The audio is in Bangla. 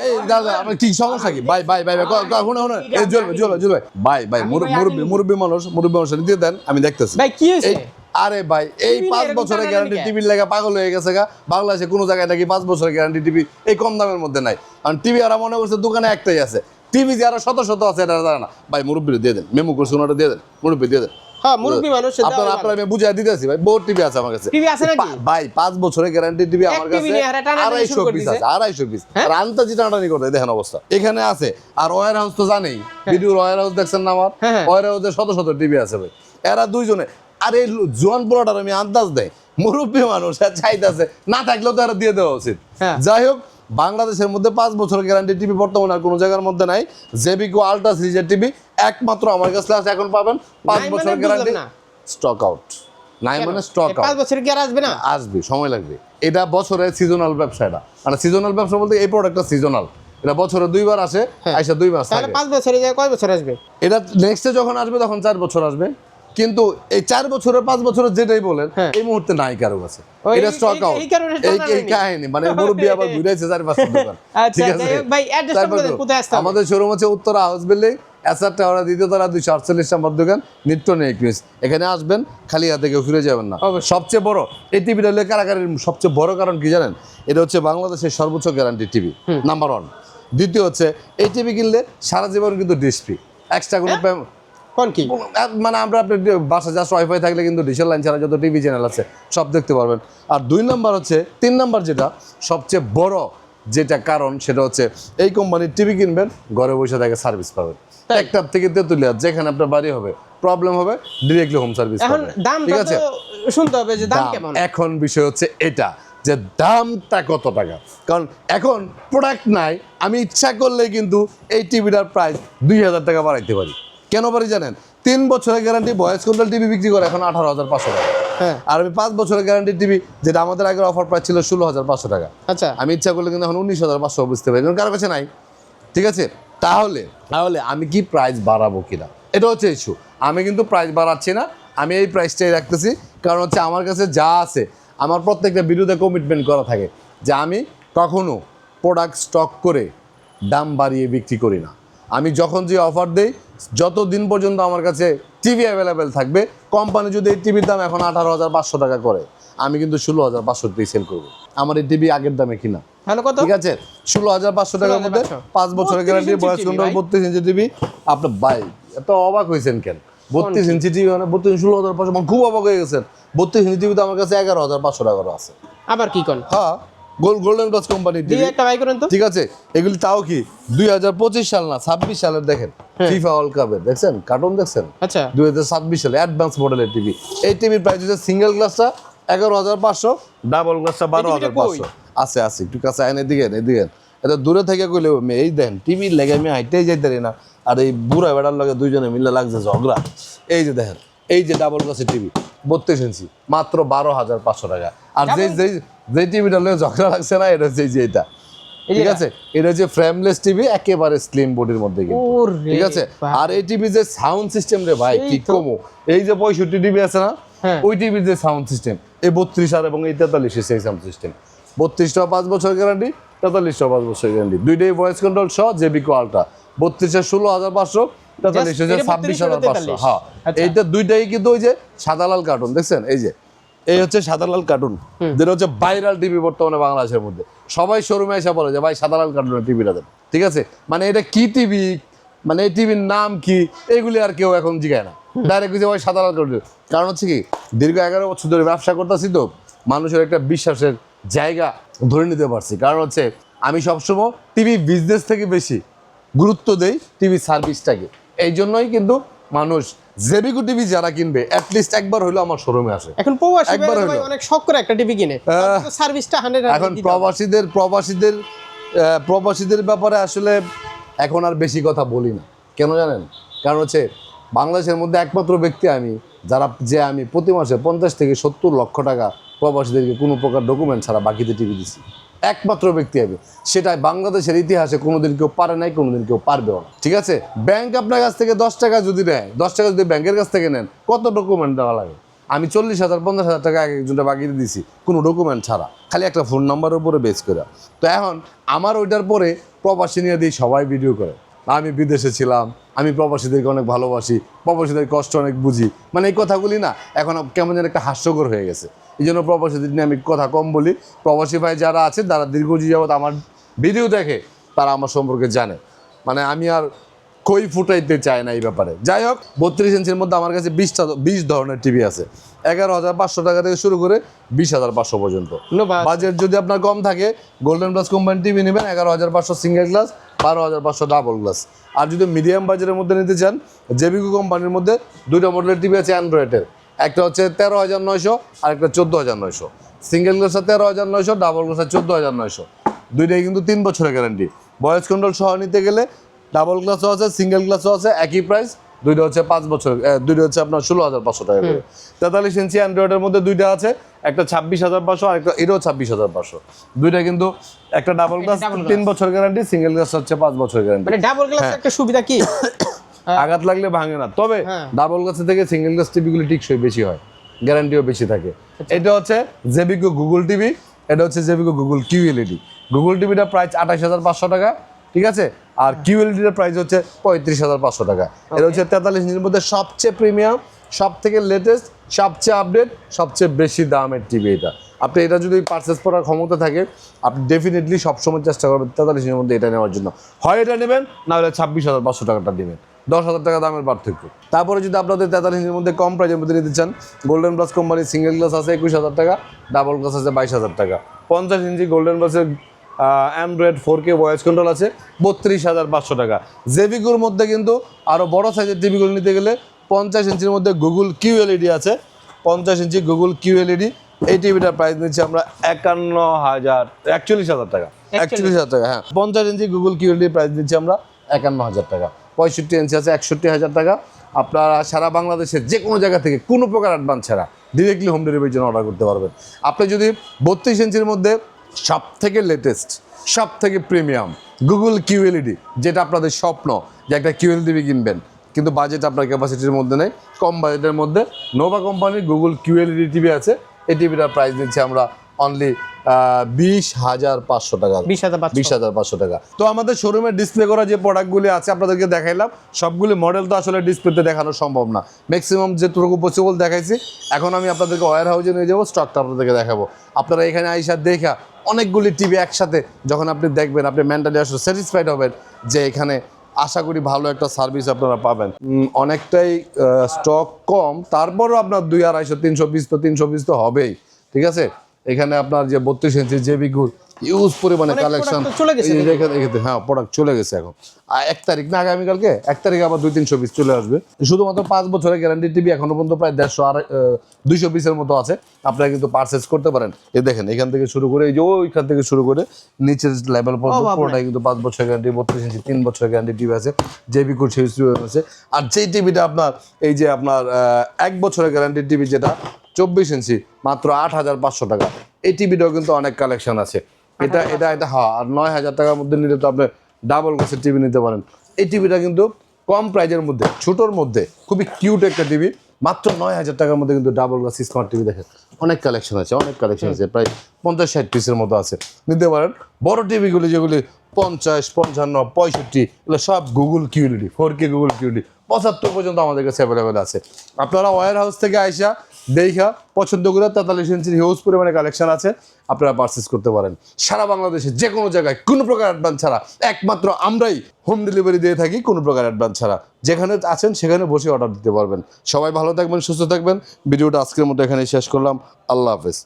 এই দাদা আমার কি সমস্যা কি? ভাই ভাই ভাই ভাই ক- ক- শুনে শুনে। এই জুয়েল জুয়েল জুয়েল ভাই। ভাই ভাই মুরব্বী মুরব্বী মানুষ মুরব্বী মানুষ দিয়ে দেন আমি দেখতেছি। ভাই কি হয়েছে? আরে ভাই এই পাঁচ বছরের গ্যারান্টি টিভির লেগে পাগল হয়ে গেছে গা। বাংলাদেশে কোনো জায়গায় নাকি পাঁচ বছরের গ্যারান্টি টিভি এই কম দামের মধ্যে নাই। কারণ টিভি আর মনে করছে দোকানে একটাই আছে। টিভি যে আরও শত শত আছে এটা জানে না। ভাই মুরব্বী দিয়ে দেন মেমু করছে ওনাটা দিয়ে দেন মুরব্বী দিয়ে দেন। হ্যাঁ মুরব্বী মানুষ আপনার আপনার আমি বুঝাই দিতেছি ভাই বহুত টিভি আছে আমার কাছে। টিভি আছে নাকি? ভাই পাঁচ বছরের গ্যারান্টি টিভি আমার কাছে নিয়ে হারে টানাটানি আড়াইশো শুরু করে পিস আছে আড়াইশো পিস হ্যাঁ? আর আন্তাজি টানাটানি করে দেখেন অবস্থা। এখানে আছে আর ওয়ার হাউস তো জানেই ভিডিওর ওয়ার হাউস দেখছেন না আমার? হ্যাঁ, হাউসে শত শত টিভি আছে ভাই। এরা দুইজনে আর এই জোয়ান পোলাটার আমি আন্দাজ দেয় মুরব্বী মানুষ আর চাইতেছে না থাকলেও তো এরা দিয়ে দেওয়া উচিত। যাই হোক বাংলাদেশের মধ্যে পাঁচ বছরের গ্যারান্টি টিভি বর্তমানে আর কোনো জায়গার মধ্যে নাই। জেবিকো আল্ট্রা সিরিজের টিভি একমাত্র আমার কাছে আছে এখন পাবেন পাঁচ মানে গ্যারান্টি স্টক আউট নাই মানে স্টক এই পাঁচ আউট বছর কি আর আসবে না? আসবে সময় লাগবে। এটা বছরে সিজনাল ব্যবসা এটা মানে সিজনাল ব্যবসা বলতে এই প্রোডাক্টটা সিজনাল এটা বছরে দুইবার আসে হ্যাঁ। আইসা দুই মাস তাহলে পাঁচ বছরে যায় কয় বছর আসবে? এটা নেক্সটে যখন আসবে তখন চার বছর আসবে। কিন্তু এই চার বছরের পাঁচ বছরের যেটাই বলেন হ্যাঁ। এই মুহূর্তে নাই কারও কাছে এটা স্টক আউট এই। কাহিনী মানে মুরব্বী আবার ঘুরেছে চার পাঁচটা দোকান আচ্ছা, ঠিক আছে টা? আমাদের শোরুম হচ্ছে Uttara house building SR tower দ্বিতীয় তলা দুইশো আটচল্লিশ নম্বর দোকান নিত্য নেই এখানে আসবেন খালি হাতে কেউ ফিরে যাবেন না। সবচেয়ে বড় এই টিভিটা হলে কারাগারের সবচেয়ে বড় কারণ কি জানেন এটা হচ্ছে বাংলাদেশের সর্বোচ্চ গ্যারান্টি টিভি নাম্বার ওয়ান দ্বিতীয় হচ্ছে এই টিভি কিনলে সারা জীবন কিন্তু ডিশ এক্সট্রা কোনো হ্যাঁ? কোন কি? মানে আমরা আপনার বাসা জাস্ট ওয়াইফাই থাকলে কিন্তু ডিশের লাইন ছাড়া যত টিভি চ্যানেল আছে সব দেখতে পারবেন। আর দুই নাম্বার হচ্ছে তিন নাম্বার যেটা সবচেয়ে বড় যেটা কারণ সেটা হচ্ছে এই কোম্পানির টিভি কিনবেন ঘরে বসে থেকে সার্ভিস পাবেন। তাই? একটা থেকে তেতুলিয়া যেখানে আপনার বাড়ি হবে প্রবলেম হবে ডিরেক্টলি হোম সার্ভিস এখন দাম ঠিক আছে? শুনতে হবে যে দাম দাম। কেমন? এখন বিষয় হচ্ছে এটা যে দামটা কত টাকা? কারণ এখন প্রোডাক্ট নাই আমি ইচ্ছা করলে কিন্তু এই টিভিটার প্রাইস দুই হাজার টাকা বাড়াইতে পারি। কেন পারি জানেন? তিন বছরের গ্যারান্টি ভয়েস কন্ট্রোল টিভি বিক্রি করে এখন আঠারো হাজার পাঁচশো টাকা। হ্যাঁ। আর আমি পাঁচ বছরের গ্যারান্টি টিভি যেটা আমাদের আগের অফার প্রাইস ছিল ষোলো হাজার পাঁচশো টাকা। আচ্ছা। আমি ইচ্ছা করলে কিন্তু এখন উনিশ হাজার পাঁচশো বুঝতে পারি। কারণ কারও কাছে নাই। ঠিক আছে? তাহলে তাহলে আমি কি প্রাইস বাড়াবো কিনা? এটা হচ্ছে ইস্যু আমি কিন্তু প্রাইস বাড়াচ্ছি না। আমি এই প্রাইসটাই রাখতেছি। কারণ হচ্ছে আমার কাছে যা আছে আমার প্রত্যেকটা বিরুদ্ধে কমিটমেন্ট করা থাকে যে আমি কখনো প্রোডাক্ট স্টক করে দাম বাড়িয়ে বিক্রি করি না। আমি যখন যে অফার দেই যত দিন পর্যন্ত আমার কাছে টিভি অ্যাভেলেবেল থাকবে কোম্পানি যদি এই টিভির দাম এখন আঠারো হাজার পাঁচশো টাকা করে আমি কিন্তু ষোলো হাজার পাঁচশো দিয়ে সেল করব। আমার এই টিভি আগের দামে কিনা। তাহলে কত? ঠিক আছে? ষোলো হাজার পাঁচশো টাকার মধ্যে পাঁচ বছরের গ্যারান্টি বয়স কন্ট্রোল বত্রিশ ইঞ্চি টিভি আপনার ভাই এত অবাক হয়েছেন কেন? বত্রিশ ইঞ্চি টিভি মানে বত্রিশ ষোলো হাজার পাঁচশো মানে খুব অবাক হয়ে গেছেন। বত্রিশ ইঞ্চি টিভি তো আমার কাছে এগারো হাজার পাঁচশো টাকারও আছে। আবার কি কোন? হ্যাঁ। গোল্ডেন গ্লাস কোম্পানির দিয়ে একটা বাই করেন তো। ঠিক আছে? এগুলি তাও কি? দুই হাজার পঁচিশ সাল না ছাব্বিশ সালের দেখেন। ফিফা ওয়ার্ল্ড কাপের দেখছেন? কার্টুন দেখছেন? আচ্ছা। দুই হাজার ছাব্বিশ সালে অ্যাডভান্স মডেলের টিভি এই টিভির প্রাইস হচ্ছে সিঙ্গেল গ্লাসটা এগারো হাজার পাঁচশো ডাবল গ্লাসটা বারো হাজার? পাঁচশো। আছে আছে। একটু কাছে আইনে দিকে এদিকে এটা দূরে থেকে কইলে এই দেন টিভির লেগে আমি হাইটেই যাইতে পারি না। আর এই বুড়া বেড়ার লগে দুইজনে মিলে লাগছে ঝগড়া। এই যে দেখেন এই যে ডাবল গ্লাসের টিভি বত্রিশ ইঞ্চি মাত্র বারো হাজার পাঁচশো টাকা। আর যে যে যে টিভিটা লগে ঝগড়া লাগছে না এটা হচ্ছে যে এটা। ঠিক আছে? এটা হচ্ছে ফ্রেমলেস টিভি একেবারে স্লিম বডির মধ্যে ঠিক আছে? আর এই টিভি যে সাউন্ড সিস্টেম রে ভাই কি কমো? এই যে পঁয়ষট্টি টিভি আছে না হ্যাঁ। ওই টিভির যে সাউন্ড সিস্টেম এই বত্রিশ আর এবং এই তেতাল্লিশে সেই সাউন্ড সিস্টেম বত্রিশটা পাঁচ বছর গ্যারান্টি তেতাল্লিশটা পাঁচ বছর গ্যারান্টি দুইটাই ভয়েস কন্ট্রোল সহ জেবিকো আলট্রা বত্রিশে ষোলো হাজার পাঁচশো তেতাল্লিশ ছাব্বিশ হাজার পাঁচশো। হ্যাঁ। আচ্ছা। এইটা দুইটাই কিন্তু ওই যে সাদা লাল কার্টুন দেখছেন? এই যে। এই হচ্ছে সাদা লাল কার্টুন যেটা হচ্ছে ভাইরাল টিভি বর্তমানে বাংলাদেশের মধ্যে। সবাই শোরুমে এসে বলে যে ভাই সাদা লাল কার্টুনের টিভিটা দেন। ঠিক আছে? মানে এটা কি টিভি মানে এই টিভির নাম কি? এগুলি আর কেউ এখন জিগায় না। ডাইরেক্ট ভাই সাদা লাল কার্টুন। কারণ হচ্ছে কি দীর্ঘ এগারো বছর ধরে ব্যবসা করতেছি তো মানুষের একটা বিশ্বাসের জায়গা ধরে নিতে পারছি। কারণ হচ্ছে আমি সবসময় টিভি বিজনেস থেকে বেশি গুরুত্ব দেই টিভি সার্ভিসটাকে এই জন্যই কিন্তু মানুষ জেবিকু টিভি যারা কিনবে অ্যাটলিস্ট একবার হলো আমার শোরুমে আসে এখন প্রবাসী একবার হইল। অনেক শখ করে একটা টিভি কিনে। সার্ভিসটা হান্ড্রেড এখন প্রবাসীদের প্রবাসীদের প্রবাসীদের ব্যাপারে আসলে এখন আর বেশি কথা বলি না। কেন জানেন? কারণ হচ্ছে বাংলাদেশের মধ্যে একমাত্র ব্যক্তি আমি যারা যে আমি প্রতি মাসে পঞ্চাশ থেকে সত্তর লক্ষ টাকা প্রবাসীদেরকে কোনো প্রকার ডকুমেন্ট ছাড়া বাকিতে টিভি দিছি। একমাত্র ব্যক্তি হবে। সেটাই বাংলাদেশের ইতিহাসে কোনোদিন কেউ পারে নাই, কোনোদিন কেউ পারবেও না। ঠিক আছে? ব্যাংক আপনার কাছ থেকে দশ টাকা যদি নেয়, দশ টাকা যদি ব্যাংকের কাছ থেকে নেন, কত ডকুমেন্ট দেওয়া লাগে? আমি চল্লিশ হাজার, পঞ্চাশ হাজার টাকা এক একজনটা বাগিয়ে দিয়েছি কোনো ডকুমেন্ট ছাড়া। খালি একটা ফোন নাম্বারের উপরে বেস করে। তো এখন আমার ওইটার পরে প্রবাসী নিয়ে দিয়ে সবাই ভিডিও করে। আমি বিদেশে ছিলাম আমি প্রবাসীদেরকে অনেক ভালোবাসি প্রবাসীদের কষ্ট অনেক বুঝি। মানে এই কথাগুলি না এখন কেমন যেন একটা হাস্যকর হয়ে গেছে। এই জন্য প্রবাসীদের নিয়ে আমি কথা কম বলি। প্রবাসী ভাই যারা আছে তারা দীর্ঘজীবী যাবত আমার ভিডিও দেখে তারা আমার সম্পর্কে জানে। মানে আমি আর কই ফুটাইতে চায় না এই ব্যাপারে। যাই হোক বত্রিশ ইঞ্চির মধ্যে আমার কাছে বিশটা বিশ ধরনের টিভি আছে। এগারো হাজার পাঁচশো টাকা থেকে শুরু করে বিশ হাজার পাঁচশো পর্যন্ত। বাজেট যদি আপনার কম থাকে গোল্ডেন প্লাস কোম্পানি টিভি নেবেন এগারো হাজার পাঁচশো সিঙ্গেল গ্লাস বারো হাজার পাঁচশো ডাবল গ্লাস আর যদি মিডিয়াম বাজারের মধ্যে নিতে চান জেবিকো কোম্পানির মধ্যে দুইটা মডেলের টিভি আছে অ্যান্ড্রয়েডের একটা হচ্ছে তেরো হাজার নয়শো আর একটা চোদ্দ হাজার নয়শো। সিঙ্গেল গ্লাসের তেরো হাজার নয়শো ডাবল গ্লাসের চোদ্দ হাজার নয়শো। দুইটাই কিন্তু তিন বছরের গ্যারান্টি বয়স কন্ট্রোল সহ নিতে গেলে ডাবল গ্লাসও আছে সিঙ্গেল গ্লাসও আছে, একই প্রাইস দুইটা হচ্ছে পাঁচ বছর দুইটা হচ্ছে আপনার ষোলো হাজার পাঁচশো টাকা করে। তেতাল্লিশ ইঞ্চি অ্যান্ড্রয়েডের মধ্যে দুইটা আছে একটা ছাব্বিশ হাজার পাঁচশো আর একটা এটাও ছাব্বিশ হাজার পাঁচশো। দুইটা কিন্তু একটা ডাবল গ্লাস তিন বছর গ্যারান্টি সিঙ্গেল গ্লাস হচ্ছে পাঁচ বছর গ্যারান্টি ডাবল গ্লাস একটা সুবিধা কি? আঘাত লাগলে ভাঙে না। তবে হ্যাঁ। ডাবল গ্লাসের থেকে সিঙ্গেল গ্লাস টিভিগুলি টিকসই বেশি হয় গ্যারান্টিও বেশি থাকে। এটা হচ্ছে জেবিকো গুগল টিভি এটা হচ্ছে জেবিকো গুগল কিউএলইডি গুগল টিভিটা প্রাইস আঠাশ হাজার পাঁচশো টাকা ঠিক আছে? আর কিউএলইডির প্রাইস হচ্ছে পঁয়ত্রিশ হাজার পাঁচশো টাকা। এটা হচ্ছে তেতাল্লিশ ইঞ্চির মধ্যে সবচেয়ে প্রিমিয়াম সব থেকে লেটেস্ট সবচেয়ে আপডেট সবচেয়ে বেশি দামের টিভি এটা। আপনি এটা যদি পারচেস করার ক্ষমতা থাকে আপনি ডেফিনেটলি সবসময় চেষ্টা করবেন তেতাল্লিশ ইঞ্চির মধ্যে এটা নেওয়ার জন্য। হয় এটা নেবেন না হলে ছাব্বিশ হাজার পাঁচশো টাকাটা নেবেন দশ হাজার টাকা দামের পার্থক্য। তারপরে যদি আপনাদের তেতাল্লিশ ইঞ্চির মধ্যে কম প্রাইজের মধ্যে নিতে চান গোল্ডেন প্লাস কোম্পানির সিঙ্গেল গ্লাস আছে একুশ হাজার টাকা ডাবল গ্লাস আছে বাইশ হাজার টাকা। পঞ্চাশ ইঞ্চি গোল্ডেন প্লাসের Android four K voice control আছে বত্রিশ হাজার পাঁচশো টাকা। জেবিকুর মধ্যে কিন্তু আরও বড় সাইজের টিভিগুলো নিতে গেলে পঞ্চাশ ইঞ্চির মধ্যে গুগল কিউ এলইডি আছে। পঞ্চাশ ইঞ্চি গুগল কিউ এলইডি এই টিভিটার প্রাইস নিচ্ছি আমরা একান্ন হাজার একচল্লিশ হাজার টাকা। একচল্লিশ হাজার। টাকা হ্যাঁ। পঞ্চাশ inch Google Q LED price নিচ্ছি আমরা একান্ন হাজার টাকা। পঁয়ষট্টি ইঞ্চি আছে একষট্টি হাজার টাকা। আপনারা সারা বাংলাদেশের যে কোনো জায়গা থেকে কোনো প্রকার অ্যাডভান্স ছাড়া ডিরেক্টলি হোম ডেলিভারির জন্য অর্ডার করতে পারবেন। আপনি যদি বত্রিশ ইঞ্চির মধ্যে সব থেকে লেটেস্ট সব থেকে প্রিমিয়াম গুগল কিউএলইডি যেটা আপনাদের স্বপ্ন যে একটা কিউএলইডি কিনবেন। কিন্তু বাজেট আপনার ক্যাপাসিটির মধ্যে নেই। কম বাজেটের মধ্যে নোভা কোম্পানির গুগল কিউএলইডি টিভি আছে। এই টিভিটার প্রাইস দিচ্ছি আমরা অনলি বিশ হাজার পাঁচশো টাকা। বিশ হাজার পাঁচশো। বিশ হাজার পাঁচশো টাকা। তো আমাদের শোরুমে ডিসপ্লে করা যে প্রোডাক্টগুলি আছে আপনাদেরকে দেখাইলাম। সবগুলি মডেল তো আসলে ডিসপ্লেতে দেখানো সম্ভব না। ম্যাক্সিমাম যেটুকু পসিবল দেখাইছি। এখন আমি আপনাদেরকে ওয়ার হাউসে নিয়ে যাব স্টকটা আপনাদেরকে দেখাবো। আপনারা এখানে আইসা দেখা অনেকগুলি টিভি একসাথে যখন আপনি দেখবেন, আপনি মেন্টালি আসলে স্যাটিসফাইড হবেন যে এখানে আশা করি ভালো একটা সার্ভিস আপনারা পাবেন। অনেকটাই স্টক কম, তারপরও আপনার দুই আড়াইশো, তিনশো পিস তো তিনশো পিস তো হবেই, ঠিক আছে? এখানে আপনার যে বত্রিশ ইঞ্চি যে বিগুর ইউজ পরিমাণে কালেকশন হ্যাঁ প্রোডাক্ট চলে গেছে এখন। আর এক তারিখ না আগামীকালকে এক তারিখে আবার দুই তিনশো পিস চলে আসবে। শুধুমাত্র পাঁচ বছরের গ্যারান্টি টিভি এখনও পর্যন্ত প্রায় দেড়শো আর দুইশো পিসের মতো আছে। আপনারা কিন্তু পারচেস করতে পারেন। এই দেখেন এখান থেকে শুরু করে এই যে ওইখান থেকে শুরু করে নিচের লেভেল পর্যন্ত পুরোটাই কিন্তু পাঁচ বছরের গ্যারান্টি বত্রিশ ইঞ্চি তিন বছরের গ্যারান্টি টিভি আছে। যে বিকুর সেই আছে। আর যেই টিভিটা আপনার এই যে আপনার এক বছরের গ্যারান্টি টিভি যেটা চব্বিশ ইঞ্চি মাত্র আট হাজার পাঁচশো টাকা। এই টিভিটাও কিন্তু অনেক কালেকশন আছে। এটা এটা এটা হ্যাঁ আর নয় হাজার টাকার মধ্যে নিলে তো আপনি ডাবল গ্লাসের টিভি নিতে পারেন। এই টিভিটা কিন্তু কম প্রাইজের মধ্যে ছোটোর মধ্যে খুবই কিউট একটা টিভি মাত্র নয় হাজার টাকার মধ্যে কিন্তু ডাবল গ্লাস স্মার্ট টিভি দেখেন। অনেক কালেকশন আছে অনেক কালেকশন আছে প্রায় পঞ্চাশ ষাট পিসের মতো আছে। নিতে পারেন বড় টিভিগুলি যেগুলি পঞ্চাশ পঞ্চান্ন পঁয়ষট্টি এগুলো সব Google QLED four K Google QLED পঁচাত্তর পর্যন্ত আমাদের কাছে অ্যাভেলেবেল আছে। আপনারা ওয়ার হাউস থেকে আইসা দেখা পছন্দ করে তেতাল্লিশ ইঞ্চির হিউজ পরিমাণে কালেকশন আছে, আপনারা পারচেস করতে পারেন। সারা বাংলাদেশে যে কোনো জায়গায় কোনো প্রকার অ্যাডভান্স ছাড়া, একমাত্র আমরাই হোম ডেলিভারি দিয়ে থাকি কোনো প্রকার অ্যাডভান্স ছাড়া। যেখানে আছেন সেখানে বসে অর্ডার দিতে পারবেন। সবাই ভালো থাকবেন, সুস্থ থাকবেন। ভিডিওটা আজকের মতো এখানে শেষ করলাম। আল্লাহ হাফেজ।